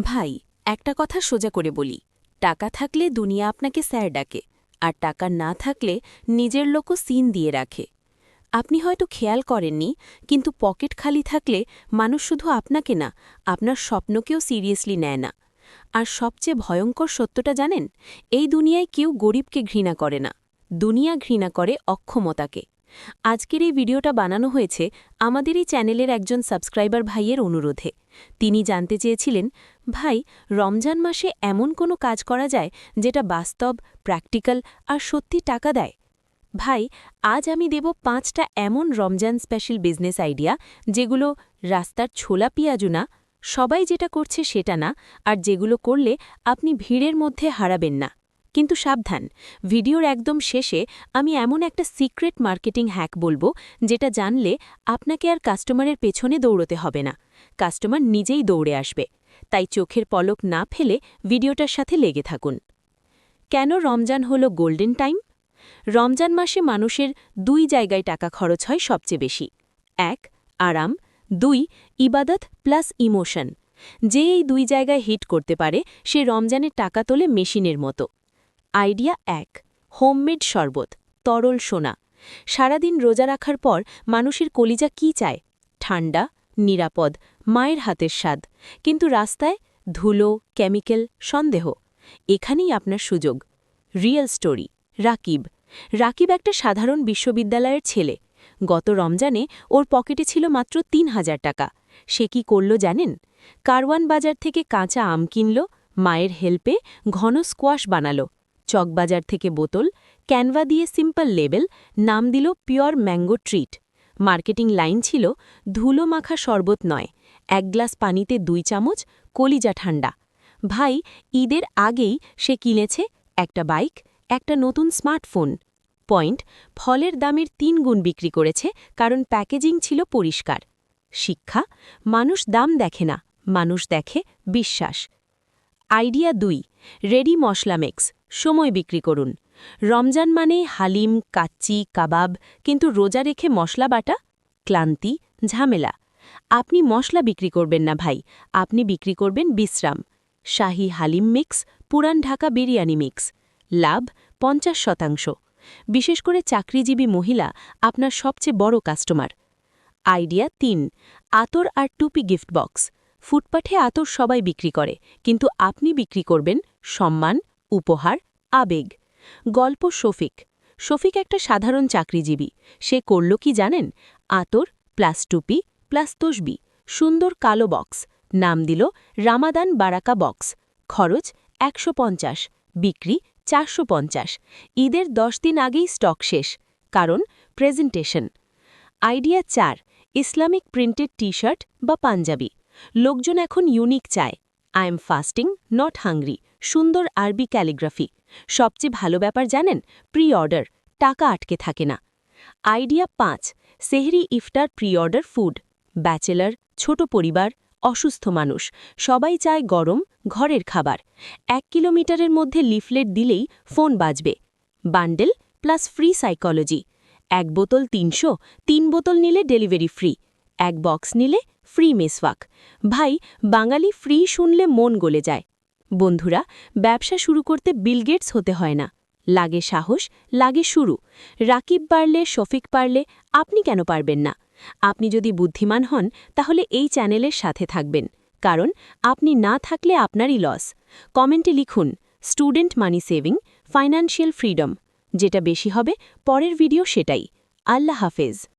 ভাই, একটা কথা সোজা করে বলি। টাকা থাকলে দুনিয়া আপনাকে স্যার ডাকে, আর টাকা না থাকলে নিজের লোকও সিন দিয়ে রাখে। আপনি হয়তো খেয়াল করেননি, কিন্তু পকেট খালি থাকলে মানুষ শুধু আপনাকে না, আপনার স্বপ্নকেও সিরিয়াসলি নেয় না। আর সবচেয়ে ভয়ঙ্কর সত্যটা জানেন, এই দুনিয়ায় কেউ গরিবকে ঘৃণা করে না। দুনিয়া ঘৃণা করে অক্ষমতাকে। আজকের এই ভিডিওটা বানানো হয়েছে আমাদের এই চ্যানেলের একজন সাবস্ক্রাইবার ভাইয়ের অনুরোধে। তিনি জানতে চেয়েছিলেন, ভাই, রমজান মাসে এমন কোনো কাজ করা যায় যেটা বাস্তব, প্র্যাকটিক্যাল আর সত্যি টাকা দেয়? ভাই, আজ আমি দেব পাঁচটা এমন রমজান স্পেশাল বিজনেস আইডিয়া, যেগুলো রাস্তার ছোলা পিয়াজু না, সবাই যেটা করছে সেটা না, আর যেগুলো করলে আপনি ভিড়ের মধ্যে হারাবেন না। কিন্তু সাবধান, ভিডিওর একদম শেষে আমি এমন একটা সিক্রেট মার্কেটিং হ্যাক বলব যেটা জানলে আপনাকে আর কাস্টমারের পেছনে দৌড়তে হবে না, কাস্টমার নিজেই দৌড়ে আসবে, তাই চোখের পলক না ফেলে ভিডিওটার সাথে লেগে থাকুন। কেন রমজান হলো গোল্ডেন টাইম? রমজান মাসে মানুষের দুই জায়গায় টাকা খরচ হয় সবচেয়ে বেশি, এক, আরাম, দুই, ইবাদত প্লাস ইমোশন, যে এই দুই জায়গায় হিট করতে পারে সে রমজানের টাকা তোলে মেশিনের মতো। আইডিয়া এক, হোমমেড শরবত, তরল সোনা। সারাদিন রোজা রাখার পর মানুষের কলিজা কি চায়? ঠান্ডা, নিরাপদ, মায়ের হাতের স্বাদ। কিন্তু রাস্তায় ধুলো, কেমিক্যাল, সন্দেহ। এখানেই আপনার সুযোগ। Real story, Rakib. রাকিব একটা সাধারণ বিশ্ববিদ্যালয়ের ছেলে। গত রমজানে ওর পকেটে ছিল মাত্র তিন হাজার টাকা। সে কি করল জানেন? কারওয়ান বাজার থেকে কাঁচা আম কিনল, মায়ের হেল্পে ঘন স্কোয়াশ বানালো। চকবাজার থেকে বোতল, ক্যানভা দিয়ে সিম্পল লেবেল, নাম দিল pure mango treat. Marketing line ছিল, ধুলো মাখা শরবত নয়, এক গ্লাস পানিতে দুই চামচ, কলিজা ঠান্ডা। ভাই, ঈদের আগেই সে কিনেছে একটা বাইক, একটা নতুন স্মার্টফোন। পয়েন্ট, ফলের দামের তিন গুণ বিক্রি করেছে, কারণ প্যাকেজিং ছিল পরিষ্কার। শিক্ষা, মানুষ দাম দেখে না, মানুষ দেখে বিশ্বাস। আইডিয়া দুই, রেডি মশলা মিক্স। সময় বিক্রি করুন। রমজান মানে হালিম, কাচ্চি, কাবাব, কিন্তু রোজা রেখে মশলা বাটা ক্লান্তি, ঝামেলা। আপনি মশলা বিক্রি করবেন না ভাই, আপনি বিক্রি করবেন বিশ্রাম। শাহি হালিম মিক্স, পুরান ঢাকা বিরিয়ানি মিক্স। লাভ পঞ্চাশ শতাংশ। বিশেষ করে চাকরিজীবী মহিলা আপনার সবচেয়ে বড় কাস্টমার। আইডিয়া তিন, আতর আর টুপি গিফট বক্স। ফুটপাঠে আতর সবাই বিক্রি করে, কিন্তু আপনি বিক্রি করবেন সম্মান উপহার, আবেগ। গল্প শফিক। শফিক একটা সাধারণ চাকরিজীবী। সে করল কি জানেন? আতর, প্লাস টুপি, প্লাস তসবি। সুন্দর কালো বক্স। নাম দিল রামাদান বারাকা বক্স। খরচ একশো পঞ্চাশ। বিক্রি চারশো পঞ্চাশ। ঈদের দশ দিন আগেই স্টক শেষ। কারণ প্রেজেন্টেশন। আইডিয়া চার। ইসলামিক প্রিন্টেড টি শার্ট বা পাঞ্জাবি। লোকজন এখন ইউনিক চায়। I am fasting, not hungry. সুন্দর আরবি ক্যালিগ্রাফি। সবচেয়ে ভালো ব্যাপার জানেন প্রি অর্ডার টাকা আটকে থাকে না। আইডিয়া পাঁচ, সেহরি ইফতার প্রি অর্ডার ফুড। ব্যাচেলার, ছোট পরিবার, অসুস্থ মানুষ। সবাই চায় গরম, ঘরের খাবার। এক কিলোমিটারের মধ্যে লিফলেট দিলেই ফোন বাজবে। Bundle plus free psychology. এক বোতল তিনশো, তিন বোতল নিলে ডেলিভারি ফ্রি। এক বক্স নিলে ফ্রি মেসওয়াক। ভাই, বাঙালি ফ্রি শুনলে মন গলে যায়। বন্ধুরা, ব্যবসা শুরু করতে বিলগেটস হতে হয় না। লাগে সাহস, লাগে শুরু। রাকিব পারলে, শফিক পারলে আপনি কেন পারবেন না? আপনি যদি বুদ্ধিমান হন, তাহলে এই চ্যানেলের সাথে থাকবেন। কারণ আপনি না থাকলে আপনারই লস। কমেন্টে লিখুন, student money saving, financial freedom. যেটা বেশি হবে, পরের ভিডিও সেটাই। আল্লাহ হাফেজ।